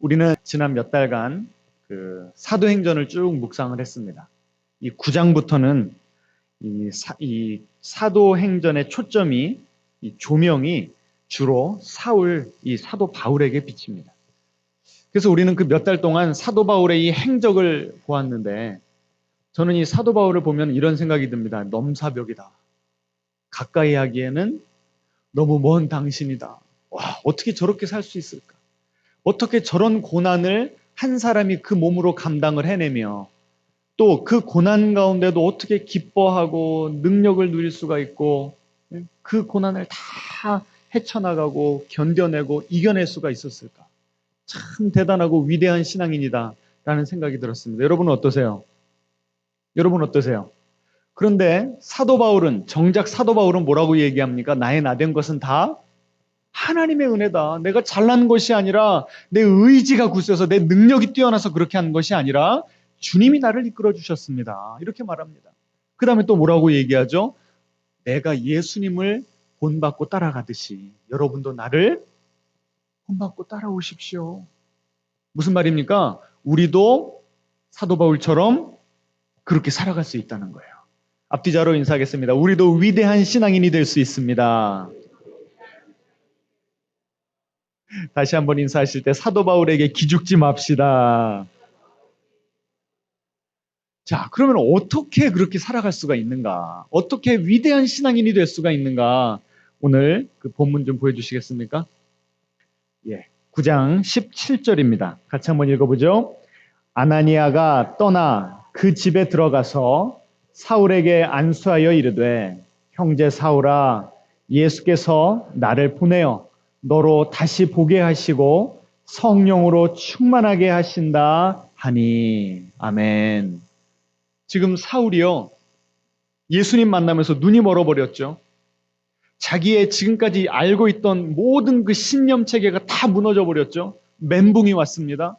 우리는 지난 몇 달간 그 사도행전을 쭉 묵상을 했습니다. 이 9장부터는 이, 사, 이 사도행전의 초점이 이 조명이 주로 사울 이 사도 바울에게 비칩니다. 그래서 우리는 그 몇 달 동안 사도 바울의 이 행적을 보았는데 저는 이 사도 바울을 보면 이런 생각이 듭니다. 넘사벽이다. 가까이 하기에는 너무 먼 당신이다. 와, 어떻게 저렇게 살 수 있을까? 어떻게 저런 고난을 한 사람이 그 몸으로 감당을 해내며 또 그 고난 가운데도 어떻게 기뻐하고 능력을 누릴 수가 있고 그 고난을 다 헤쳐나가고 견뎌내고 이겨낼 수가 있었을까? 참 대단하고 위대한 신앙인이다. 라는 생각이 들었습니다. 여러분은 어떠세요? 여러분 어떠세요? 그런데 사도 바울은, 정작 사도 바울은 뭐라고 얘기합니까? 나의 나된 것은 다 하나님의 은혜다. 내가 잘난 것이 아니라 내 의지가 굳어서 내 능력이 뛰어나서 그렇게 한 것이 아니라 주님이 나를 이끌어 주셨습니다. 이렇게 말합니다. 그 다음에 또 뭐라고 얘기하죠? 내가 예수님을 본받고 따라가듯이 여러분도 나를 본받고 따라오십시오. 무슨 말입니까? 우리도 사도 바울처럼 그렇게 살아갈 수 있다는 거예요. 앞뒤자로 인사하겠습니다. 우리도 위대한 신앙인이 될 수 있습니다. 다시 한번 인사하실 때 사도 바울에게 기죽지 맙시다. 자, 그러면 어떻게 그렇게 살아갈 수가 있는가? 어떻게 위대한 신앙인이 될 수가 있는가? 오늘 그 본문 좀 보여주시겠습니까? 예, 9장 17절입니다. 같이 한번 읽어보죠. 아나니아가 떠나 그 집에 들어가서 사울에게 안수하여 이르되 형제 사울아 예수께서 나를 보내어 너로 다시 보게 하시고 성령으로 충만하게 하신다 하니 아멘. 지금 사울이요 예수님 만나면서 눈이 멀어버렸죠. 자기의 지금까지 알고 있던 모든 그 신념 체계가 다 무너져 버렸죠. 멘붕이 왔습니다.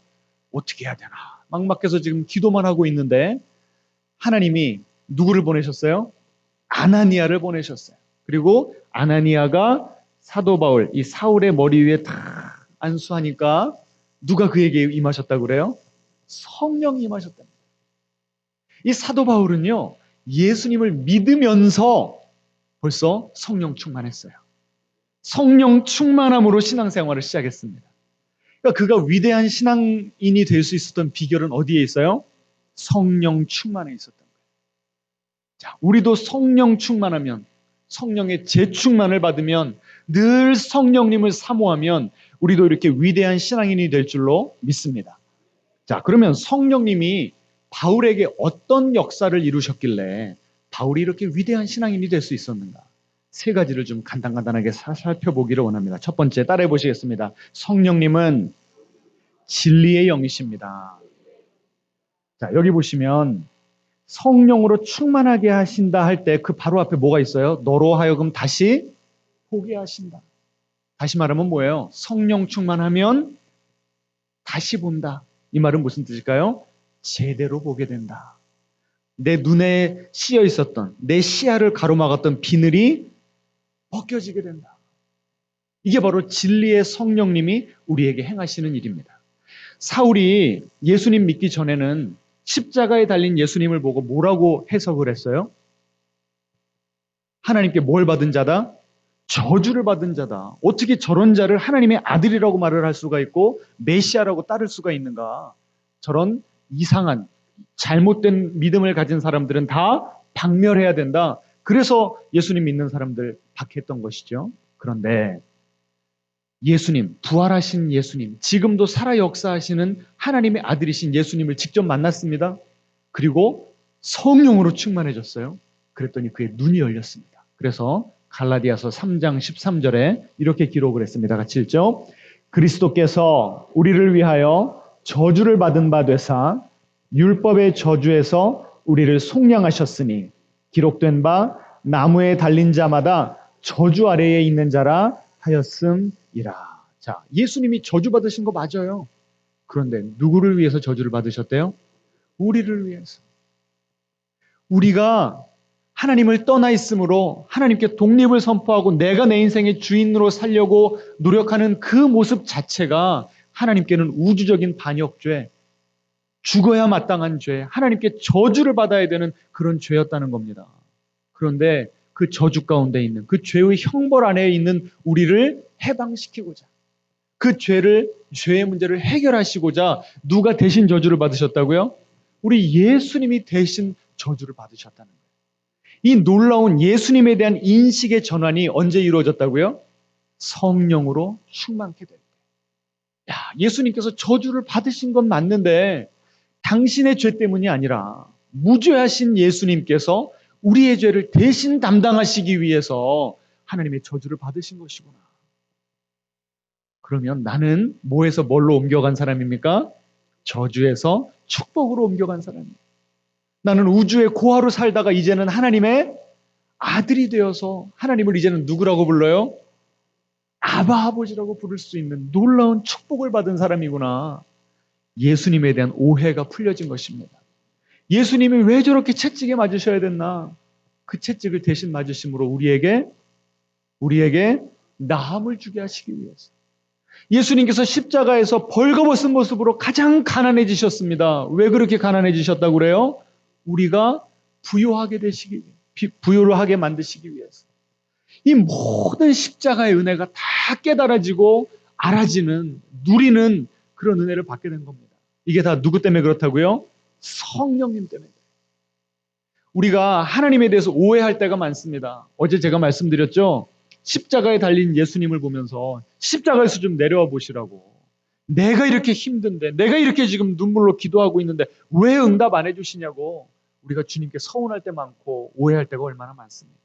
어떻게 해야 되나? 막막해서 지금 기도만 하고 있는데 하나님이 누구를 보내셨어요? 아나니아를 보내셨어요. 그리고 아나니아가 사도 바울, 이 사울의 머리 위에 다 안수하니까 누가 그에게 임하셨다고 그래요? 성령이 임하셨답니다. 이 사도 바울은요, 예수님을 믿으면서 벌써 성령 충만했어요. 성령 충만함으로 신앙생활을 시작했습니다. 그러니까 그가 위대한 신앙인이 될 수 있었던 비결은 어디에 있어요? 성령 충만에 있었던 거예요. 자, 우리도 성령 충만하면 성령의 재충만을 받으면 늘 성령님을 사모하면 우리도 이렇게 위대한 신앙인이 될 줄로 믿습니다. 자, 그러면 성령님이 바울에게 어떤 역사를 이루셨길래 바울이 이렇게 위대한 신앙인이 될 수 있었는가? 세 가지를 좀 간단간단하게 살펴보기를 원합니다. 첫 번째 따라해 보시겠습니다. 성령님은 진리의 영이십니다. 자, 여기 보시면 성령으로 충만하게 하신다 할 때 그 바로 앞에 뭐가 있어요? 너로 하여금 다시 보게 하신다. 다시 말하면 뭐예요? 성령 충만하면 다시 본다. 이 말은 무슨 뜻일까요? 제대로 보게 된다. 내 눈에 씌어 있었던 내 시야를 가로막았던 비늘이 벗겨지게 된다. 이게 바로 진리의 성령님이 우리에게 행하시는 일입니다. 사울이 예수님 믿기 전에는 십자가에 달린 예수님을 보고 뭐라고 해석을 했어요? 하나님께 뭘 받은 자다? 저주를 받은 자다. 어떻게 저런 자를 하나님의 아들이라고 말을 할 수가 있고 메시아라고 따를 수가 있는가? 저런 이상한 잘못된 믿음을 가진 사람들은 다 박멸해야 된다. 그래서 예수님 믿는 사람들 박했던 것이죠. 그런데 예수님, 부활하신 예수님, 지금도 살아 역사하시는 하나님의 아들이신 예수님을 직접 만났습니다. 그리고 성령으로 충만해졌어요. 그랬더니 그의 눈이 열렸습니다. 그래서 갈라디아서 3장 13절에 이렇게 기록을 했습니다. 같이 읽죠. 그리스도께서 우리를 위하여 저주를 받은 바 되사 율법의 저주에서 우리를 속량하셨으니 기록된 바 나무에 달린 자마다 저주 아래에 있는 자라 하였음이라. 자, 예수님이 저주 받으신 거 맞아요. 그런데 누구를 위해서 저주를 받으셨대요? 우리를 위해서. 우리가 하나님을 떠나 있으므로 하나님께 독립을 선포하고 내가 내 인생의 주인으로 살려고 노력하는 그 모습 자체가 하나님께는 우주적인 반역죄, 죽어야 마땅한 죄, 하나님께 저주를 받아야 되는 그런 죄였다는 겁니다. 그런데 그 저주 가운데 있는 그 죄의 형벌 안에 있는 우리를 해방시키고자 그 죄를 죄의 문제를 해결하시고자 누가 대신 저주를 받으셨다고요? 우리 예수님이 대신 저주를 받으셨다는. 이 놀라운 예수님에 대한 인식의 전환이 언제 이루어졌다고요? 성령으로 충만케 될 때. 야, 예수님께서 저주를 받으신 건 맞는데 당신의 죄 때문이 아니라 무죄하신 예수님께서 우리의 죄를 대신 담당하시기 위해서 하나님의 저주를 받으신 것이구나. 그러면 나는 뭐에서 뭘로 옮겨간 사람입니까? 저주에서 축복으로 옮겨간 사람입니다. 나는 우주의 고아로 살다가 이제는 하나님의 아들이 되어서 하나님을 이제는 누구라고 불러요? 아바 아버지라고 부를 수 있는 놀라운 축복을 받은 사람이구나. 예수님에 대한 오해가 풀려진 것입니다. 예수님이 왜 저렇게 채찍에 맞으셔야 됐나? 그 채찍을 대신 맞으심으로 우리에게 우리에게 나음을 주게 하시기 위해서. 예수님께서 십자가에서 벌거벗은 모습으로 가장 가난해지셨습니다. 왜 그렇게 가난해지셨다고 그래요? 우리가 부요하게 되시기 부요를 하게 만드시기 위해서. 이 모든 십자가의 은혜가 다 깨달아지고 알아지는 누리는 그런 은혜를 받게 된 겁니다. 이게 다 누구 때문에 그렇다고요? 성령님 때문에. 우리가 하나님에 대해서 오해할 때가 많습니다. 어제 제가 말씀드렸죠? 십자가에 달린 예수님을 보면서 십자가에서 좀 내려와 보시라고. 내가 이렇게 힘든데, 내가 이렇게 지금 눈물로 기도하고 있는데 왜 응답 안 해주시냐고 우리가 주님께 서운할 때 많고 오해할 때가 얼마나 많습니까?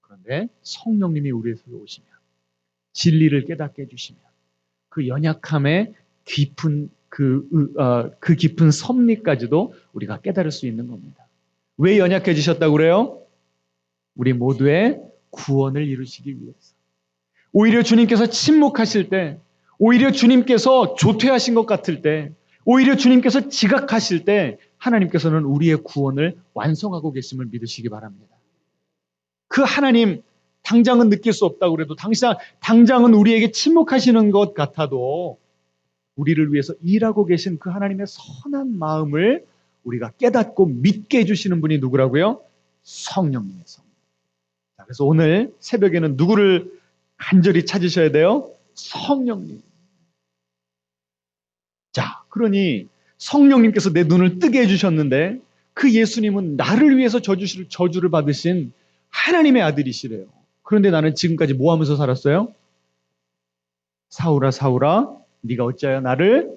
그런데 성령님이 우리에서 오시면 진리를 깨닫게 해주시면 그 연약함의 깊은 그, 어, 그 깊은 섭리까지도 우리가 깨달을 수 있는 겁니다. 왜 연약해지셨다고 그래요? 우리 모두의 구원을 이루시기 위해서. 오히려 주님께서 침묵하실 때, 오히려 주님께서 조퇴하신 것 같을 때, 오히려 주님께서 지각하실 때, 하나님께서는 우리의 구원을 완성하고 계심을 믿으시기 바랍니다. 그 하나님, 당장은 느낄 수 없다고 그래도, 당장, 당장은 우리에게 침묵하시는 것 같아도, 우리를 위해서 일하고 계신 그 하나님의 선한 마음을 우리가 깨닫고 믿게 해주시는 분이 누구라고요? 성령님의 성. 자, 그래서 오늘 새벽에는 누구를 간절히 찾으셔야 돼요? 성령님. 자, 그러니 성령님께서 내 눈을 뜨게 해주셨는데 그 예수님은 나를 위해서 저주를, 저주를 받으신 하나님의 아들이시래요. 그런데 나는 지금까지 뭐 하면서 살았어요? 사울아, 사울아, 네가 어찌하여 나를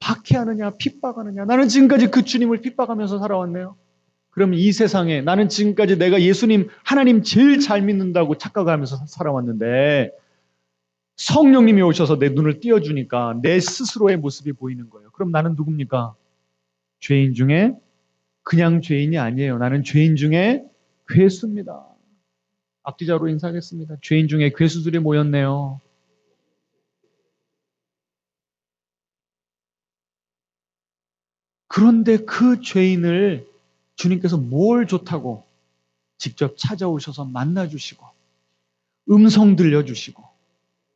박해하느냐, 핍박하느냐. 나는 지금까지 그 주님을 핍박하면서 살아왔네요. 그럼 이 세상에 나는 지금까지 내가 예수님, 하나님 제일 잘 믿는다고 착각하면서 살아왔는데 성령님이 오셔서 내 눈을 띄워주니까 내 스스로의 모습이 보이는 거예요. 그럼 나는 누굽니까? 죄인 중에 그냥 죄인이 아니에요. 나는 죄인 중에 괴수입니다. 앞뒤자로 인사하겠습니다. 죄인 중에 괴수들이 모였네요. 그런데 그 죄인을 주님께서 뭘 좋다고 직접 찾아오셔서 만나주시고 음성 들려주시고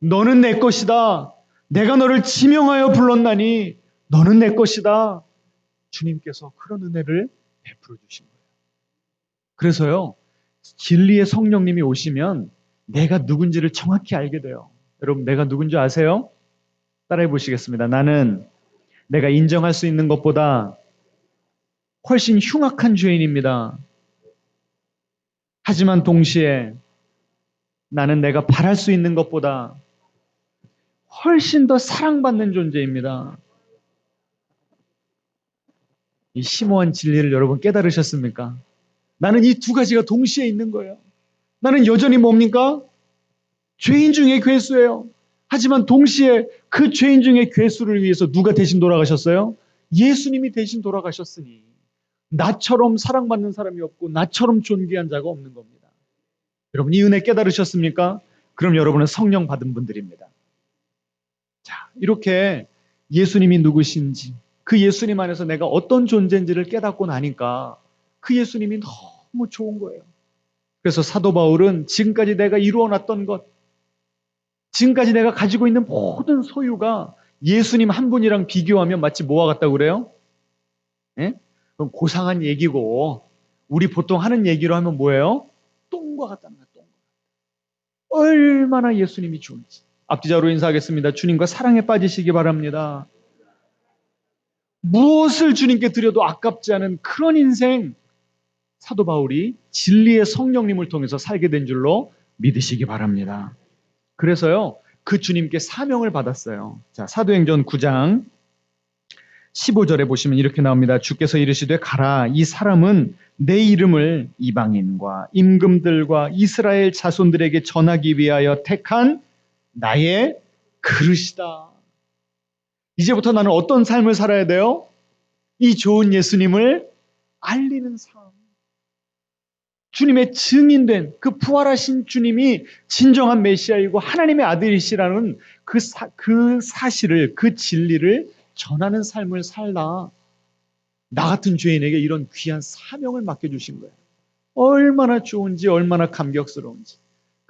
너는 내 것이다. 내가 너를 지명하여 불렀나니 너는 내 것이다. 주님께서 그런 은혜를 베풀어 주신 거예요. 그래서요, 진리의 성령님이 오시면 내가 누군지를 정확히 알게 돼요. 여러분, 내가 누군지 아세요? 따라해 보시겠습니다. 나는 내가 인정할 수 있는 것보다 훨씬 흉악한 죄인입니다. 하지만 동시에 나는 내가 바랄 수 있는 것보다 훨씬 더 사랑받는 존재입니다. 이 심오한 진리를 여러분 깨달으셨습니까? 나는 이 두 가지가 동시에 있는 거예요. 나는 여전히 뭡니까? 죄인 중에 괴수예요. 하지만 동시에 그 죄인 중에 괴수를 위해서 누가 대신 돌아가셨어요? 예수님이 대신 돌아가셨으니 나처럼 사랑받는 사람이 없고 나처럼 존귀한 자가 없는 겁니다. 여러분 이 은혜 깨달으셨습니까? 그럼 여러분은 성령 받은 분들입니다. 자, 이렇게 예수님이 누구신지 그 예수님 안에서 내가 어떤 존재인지를 깨닫고 나니까 그 예수님이 너무 좋은 거예요. 그래서 사도 바울은 지금까지 내가 이루어 놨던 것 지금까지 내가 가지고 있는 모든 소유가 예수님 한 분이랑 비교하면 마치 뭐와 같다고 그래요? 예? 그럼 고상한 얘기고 우리 보통 하는 얘기로 하면 뭐예요? 똥과 같다는 거예요. 똥. 얼마나 예수님이 좋은지. 앞뒤자로 인사하겠습니다. 주님과 사랑에 빠지시기 바랍니다. 무엇을 주님께 드려도 아깝지 않은 그런 인생 사도 바울이 진리의 성령님을 통해서 살게 된 줄로 믿으시기 바랍니다. 그래서요, 그 주님께 사명을 받았어요. 자, 사도행전 9장 15절에 보시면 이렇게 나옵니다. 주께서 이르시되 가라 이 사람은 내 이름을 이방인과 임금들과 이스라엘 자손들에게 전하기 위하여 택한 나의 그릇이다. 이제부터 나는 어떤 삶을 살아야 돼요? 이 좋은 예수님을 알리는 삶. 주님의 증인된 그 부활하신 주님이 진정한 메시아이고 하나님의 아들이시라는 그, 사, 그 사실을, 그 진리를 전하는 삶을 살라. 나 같은 죄인에게 이런 귀한 사명을 맡겨주신 거예요. 얼마나 좋은지, 얼마나 감격스러운지.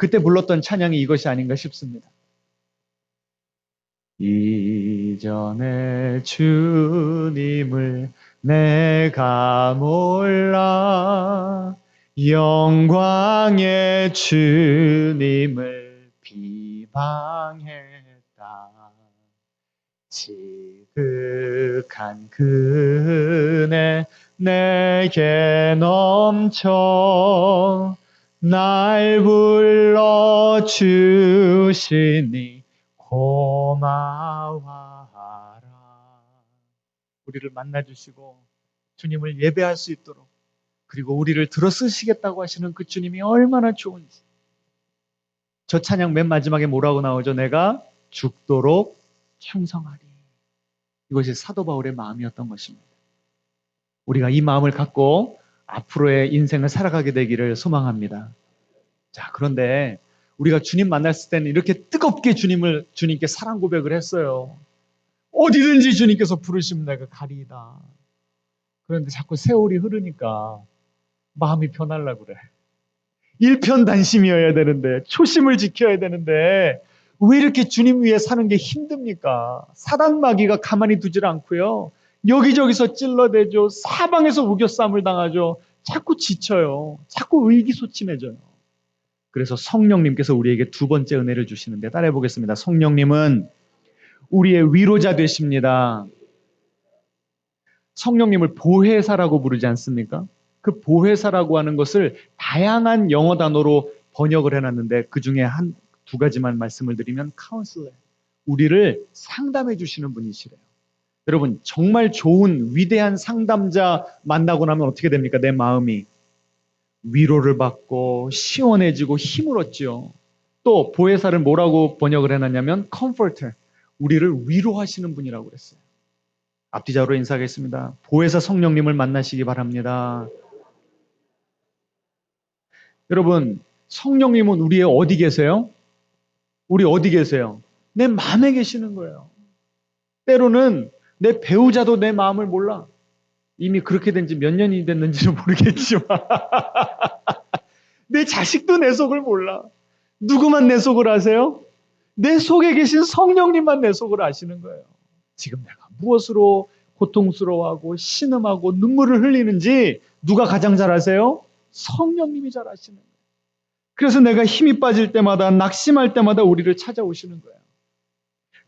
그때 불렀던 찬양이 이것이 아닌가 싶습니다. 이전에 주님을 내가 몰라 영광의 주님을 비방했다. 지극한 그네 내게 넘쳐 날 불러 주시니 고마워하라. 우리를 만나 주시고 주님을 예배할 수 있도록 그리고 우리를 들어 쓰시겠다고 하시는 그 주님이 얼마나 좋은지. 저 찬양 맨 마지막에 뭐라고 나오죠? 내가 죽도록 충성하리. 이것이 사도 바울의 마음이었던 것입니다. 우리가 이 마음을 갖고 앞으로의 인생을 살아가게 되기를 소망합니다. 자, 그런데 우리가 주님 만났을 때는 이렇게 뜨겁게 주님을 주님께 사랑 고백을 했어요. 어디든지 주님께서 부르시면 내가 가리이다. 그런데 자꾸 세월이 흐르니까 마음이 변할라 그래. 일편단심이어야 되는데 초심을 지켜야 되는데 왜 이렇게 주님 위해 사는 게 힘듭니까? 사단 마귀가 가만히 두질 않고요. 여기저기서 찔러대죠. 사방에서 우겨쌈을 당하죠. 자꾸 지쳐요. 자꾸 의기소침해져요. 그래서 성령님께서 우리에게 두 번째 은혜를 주시는데 따라해 보겠습니다. 성령님은 우리의 위로자 되십니다. 성령님을 보혜사라고 부르지 않습니까? 그 보혜사라고 하는 것을 다양한 영어 단어로 번역을 해놨는데 그 중에 한 두 가지만 말씀을 드리면 카운슬러 우리를 상담해 주시는 분이시래요. 여러분 정말 좋은 위대한 상담자 만나고 나면 어떻게 됩니까? 내 마음이 위로를 받고 시원해지고 힘을 얻지요. 또 보혜사를 뭐라고 번역을 해놨냐면 comforter 우리를 위로하시는 분이라고 그랬어요. 앞뒤자로 인사하겠습니다. 보혜사 성령님을 만나시기 바랍니다. 여러분, 성령님은 우리의 어디 계세요? 우리 어디 계세요? 내 마음에 계시는 거예요. 때로는 내 배우자도 내 마음을 몰라. 이미 그렇게 된 지 몇 년이 됐는지는 모르겠지만. 내 자식도 내 속을 몰라. 누구만 내 속을 아세요? 내 속에 계신 성령님만 내 속을 아시는 거예요. 지금 내가 무엇으로 고통스러워하고 신음하고 눈물을 흘리는지 누가 가장 잘 아세요? 성령님이 잘 아시는 거예요. 그래서 내가 힘이 빠질 때마다 낙심할 때마다 우리를 찾아오시는 거예요.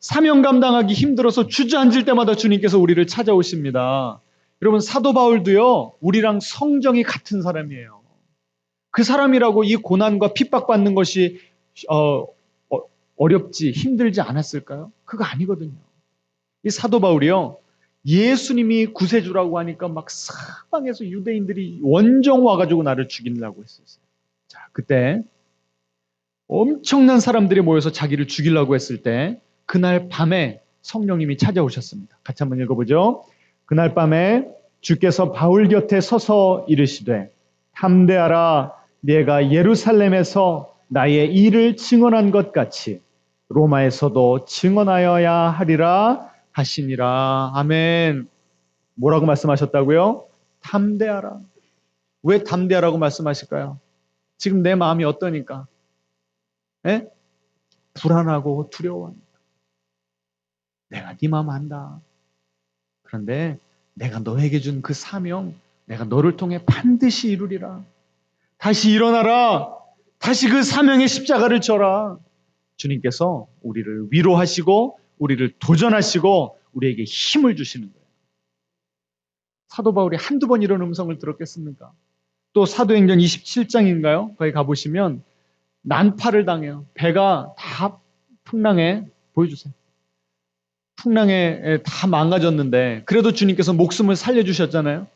사명 감당하기 힘들어서 주저앉을 때마다 주님께서 우리를 찾아오십니다. 여러분 사도 바울도요. 우리랑 성정이 같은 사람이에요. 그 사람이라고 이 고난과 핍박받는 것이 어, 어 렵지 힘들지 않았을까요? 그거 아니거든요. 이 사도 바울이요. 예수님이 구세주라고 하니까 막 사방에서 유대인들이 원정 와가지고 나를 죽이려고 했었어요. 자, 그때 엄청난 사람들이 모여서 자기를 죽이려고 했을 때 그날 밤에 성령님이 찾아오셨습니다. 같이 한번 읽어보죠. 그날 밤에 주께서 바울 곁에 서서 이르시되 탐대하라 내가 예루살렘에서 나의 일을 증언한 것 같이 로마에서도 증언하여야 하리라 하시니라. 아멘. 뭐라고 말씀하셨다고요? 담대하라. 왜 담대하라고 말씀하실까요? 지금 내 마음이 어떠니까? 에? 불안하고 두려워합니다. 내가 네 마음 안다. 그런데 내가 너에게 준 그 사명, 내가 너를 통해 반드시 이루리라. 다시 일어나라. 다시 그 사명의 십자가를 져라. 주님께서 우리를 위로하시고 우리를 도전하시고 우리에게 힘을 주시는 거예요. 사도 바울이 한두 번 이런 음성을 들었겠습니까? 또 사도행전 27장인가요? 거기 가보시면 난파를 당해요. 배가 다 풍랑에 보여주세요. 풍랑에 다 망가졌는데 그래도 주님께서 목숨을 살려주셨잖아요.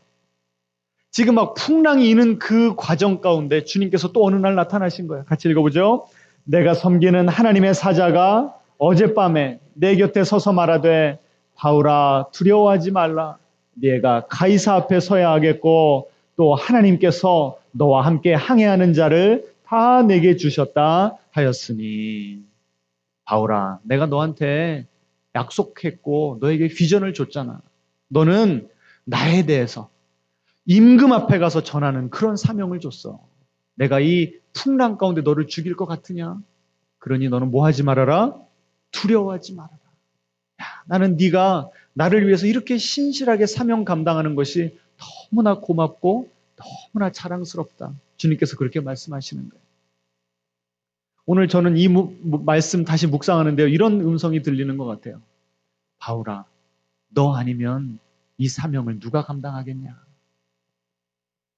지금 막 풍랑이 이는 그 과정 가운데 주님께서 또 어느 날 나타나신 거예요. 같이 읽어보죠. 내가 섬기는 하나님의 사자가 어젯밤에 내 곁에 서서 말하되 바울아 두려워하지 말라. 네가 가이사 앞에 서야 하겠고 또 하나님께서 너와 함께 항해하는 자를 다 내게 주셨다 하였으니 바울아 내가 너한테 약속했고 너에게 비전을 줬잖아. 너는 나에 대해서 임금 앞에 가서 전하는 그런 사명을 줬어. 내가 이 풍랑 가운데 너를 죽일 것 같으냐? 그러니 너는 뭐 하지 말아라? 두려워하지 말아라. 야, 나는 네가 나를 위해서 이렇게 신실하게 사명 감당하는 것이 너무나 고맙고 너무나 자랑스럽다. 주님께서 그렇게 말씀하시는 거예요. 오늘 저는 이 무, 말씀 다시 묵상하는데요. 이런 음성이 들리는 것 같아요. 바울아, 너 아니면 이 사명을 누가 감당하겠냐?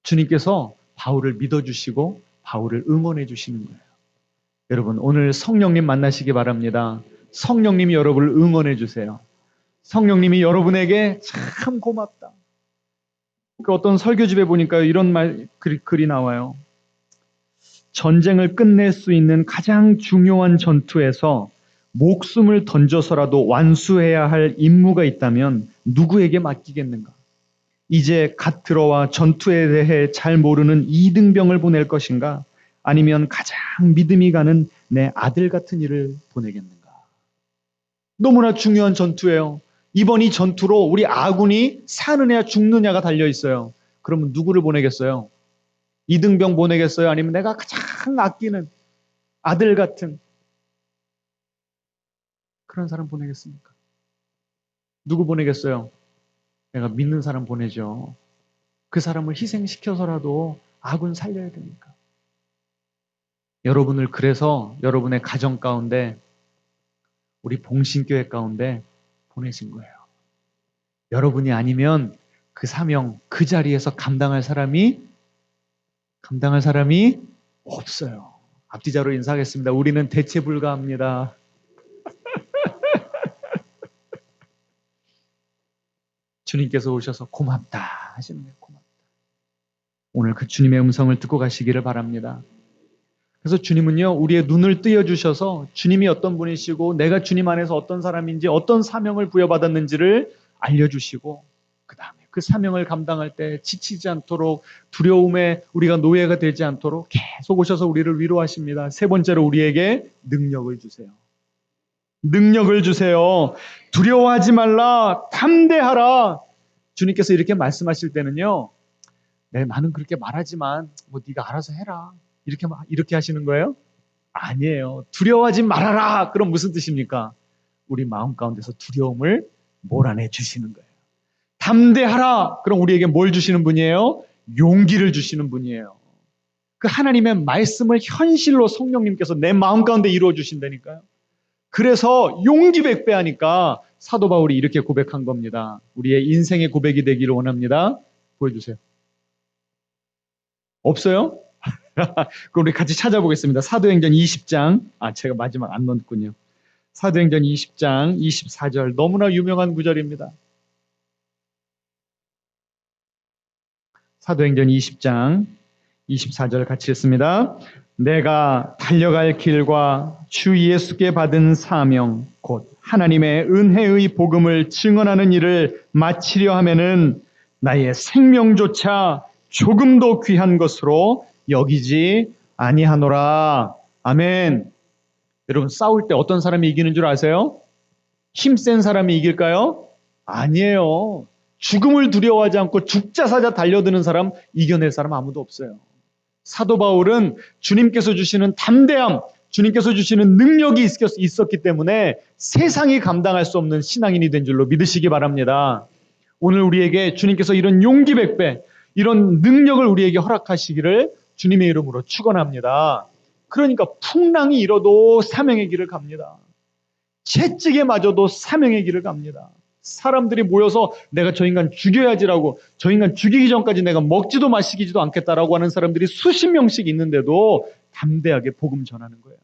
주님께서 바울을 믿어주시고 바울을 응원해 주시는 거예요. 여러분, 오늘 성령님 만나시기 바랍니다. 성령님이 여러분을 응원해 주세요. 성령님이 여러분에게 참 고맙다. 그 어떤 설교집에 보니까 이런 말, 글, 글이 나와요. 전쟁을 끝낼 수 있는 가장 중요한 전투에서 목숨을 던져서라도 완수해야 할 임무가 있다면 누구에게 맡기겠는가? 이제 갓 들어와 전투에 대해 잘 모르는 이등병을 보낼 것인가? 아니면 가장 믿음이 가는 내 아들 같은 일을 보내겠는가? 너무나 중요한 전투예요. 이번 이 전투로 우리 아군이 사느냐 죽느냐가 달려 있어요. 그러면 누구를 보내겠어요? 이등병 보내겠어요? 아니면 내가 가장 아끼는 아들 같은 그런 사람 보내겠습니까? 누구 보내겠어요? 내가 믿는 사람 보내죠. 그 사람을 희생시켜서라도 아군 살려야 되니까. 여러분을 그래서 여러분의 가정 가운데 우리 봉신교회 가운데 보내신 거예요. 여러분이 아니면 그 사명 그 자리에서 감당할 사람이 감당할 사람이 없어요. 앞뒤자로 인사하겠습니다. 우리는 대체 불가합니다. 주님께서 오셔서 고맙다 하시는 거예요. 고맙다. 오늘 그 주님의 음성을 듣고 가시기를 바랍니다. 그래서 주님은요, 우리의 눈을 띄어주셔서 주님이 어떤 분이시고 내가 주님 안에서 어떤 사람인지 어떤 사명을 부여받았는지를 알려주시고 그 다음에 그 사명을 감당할 때 지치지 않도록 두려움에 우리가 노예가 되지 않도록 계속 오셔서 우리를 위로하십니다. 세 번째로 우리에게 능력을 주세요. 능력을 주세요. 두려워하지 말라. 담대하라. 주님께서 이렇게 말씀하실 때는요. 네, 나는 그렇게 말하지만 뭐 네가 알아서 해라. 이렇게 이렇게 하시는 거예요? 아니에요. 두려워하지 말아라. 그럼 무슨 뜻입니까? 우리 마음 가운데서 두려움을 몰아내 주시는 거예요. 담대하라. 그럼 우리에게 뭘 주시는 분이에요? 용기를 주시는 분이에요. 그 하나님의 말씀을 현실로 성령님께서 내 마음 가운데 이루어 주신다니까요. 그래서 용기 백배하니까 사도 바울이 이렇게 고백한 겁니다. 우리의 인생의 고백이 되기를 원합니다. 보여주세요. 없어요? 그럼 우리 같이 찾아보겠습니다. 사도행전 20장. 아, 제가 마지막 안 넣었군요. 사도행전 20장 24절. 너무나 유명한 구절입니다. 사도행전 20장 24절 같이 읽습니다. 내가 달려갈 길과 주 예수께 받은 사명, 곧 하나님의 은혜의 복음을 증언하는 일을 마치려 하면은 나의 생명조차 조금도 귀한 것으로 여기지 아니하노라. 아멘. 여러분 싸울 때 어떤 사람이 이기는 줄 아세요? 힘 센 사람이 이길까요? 아니에요. 죽음을 두려워하지 않고 죽자 사자 달려드는 사람 이겨낼 사람 아무도 없어요. 사도 바울은 주님께서 주시는 담대함, 주님께서 주시는 능력이 있었- 있었기 때문에 세상이 감당할 수 없는 신앙인이 된 줄로 믿으시기 바랍니다. 오늘 우리에게 주님께서 이런 용기 백배, 이런 능력을 우리에게 허락하시기를 주님의 이름으로 축원합니다. 그러니까 풍랑이 일어도 사명의 길을 갑니다. 채찍에 맞아도 사명의 길을 갑니다. 사람들이 모여서 내가 저 인간 죽여야지라고 저 인간 죽이기 전까지 내가 먹지도 마시기지도 않겠다라고 하는 사람들이 수십 명씩 있는데도 담대하게 복음 전하는 거예요.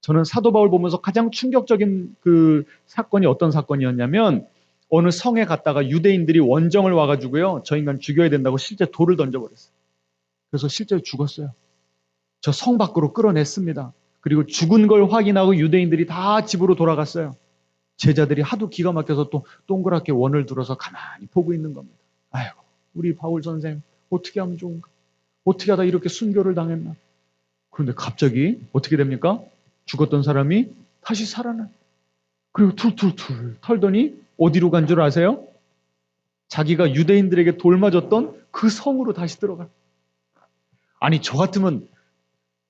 저는 사도 바울 보면서 가장 충격적인 그 사건이 어떤 사건이었냐면 어느 성에 갔다가 유대인들이 원정을 와가지고요 저 인간 죽여야 된다고 실제 돌을 던져버렸어요. 그래서 실제로 죽었어요. 저 성 밖으로 끌어냈습니다. 그리고 죽은 걸 확인하고 유대인들이 다 집으로 돌아갔어요. 제자들이 하도 기가 막혀서 또 동그랗게 원을 들어서 가만히 보고 있는 겁니다. 아이고, 우리 바울 선생 어떻게 하면 좋은가? 어떻게 하다 이렇게 순교를 당했나? 그런데 갑자기 어떻게 됩니까? 죽었던 사람이 다시 살아나. 그리고 툴툴툴 털더니 어디로 간 줄 아세요? 자기가 유대인들에게 돌 맞았던 그 성으로 다시 들어가. 아니 저 같으면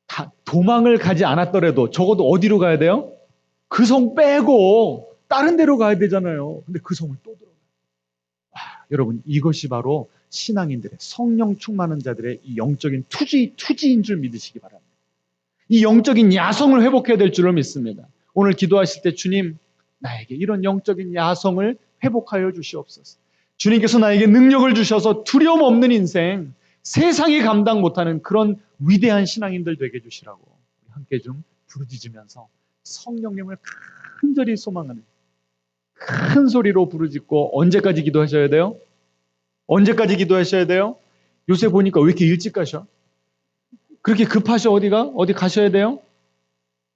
다 도망을 가지 않았더라도 적어도 어디로 가야 돼요? 그 성 빼고 다른 데로 가야 되잖아요. 근데 그 성을 또 들어가요. 와, 여러분 이것이 바로 신앙인들의 성령 충만한 자들의 이 영적인 투지 투지인 줄 믿으시기 바랍니다. 이 영적인 야성을 회복해야 될 줄을 믿습니다. 오늘 기도하실 때 주님 나에게 이런 영적인 야성을 회복하여 주시옵소서. 주님께서 나에게 능력을 주셔서 두려움 없는 인생, 세상이 감당 못하는 그런 위대한 신앙인들 되게 해주시라고 우리 함께 좀 부르짖으면서 성령님을 간절히 소망하는 큰 소리로 부르짖고 언제까지 기도하셔야 돼요? 언제까지 기도하셔야 돼요? 요새 보니까 왜 이렇게 일찍 가셔? 그렇게 급하셔 어디가? 어디 가셔야 돼요?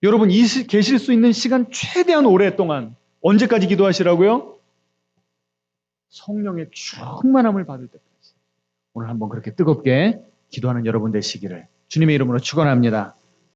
여러분 이 시- 계실 수 있는 시간 최대한 오랫동안 언제까지 기도하시라고요? 성령의 충만함을 받을 때까지. 오늘 한번 그렇게 뜨겁게 기도하는 여러분 되시기를 주님의 이름으로 축원합니다.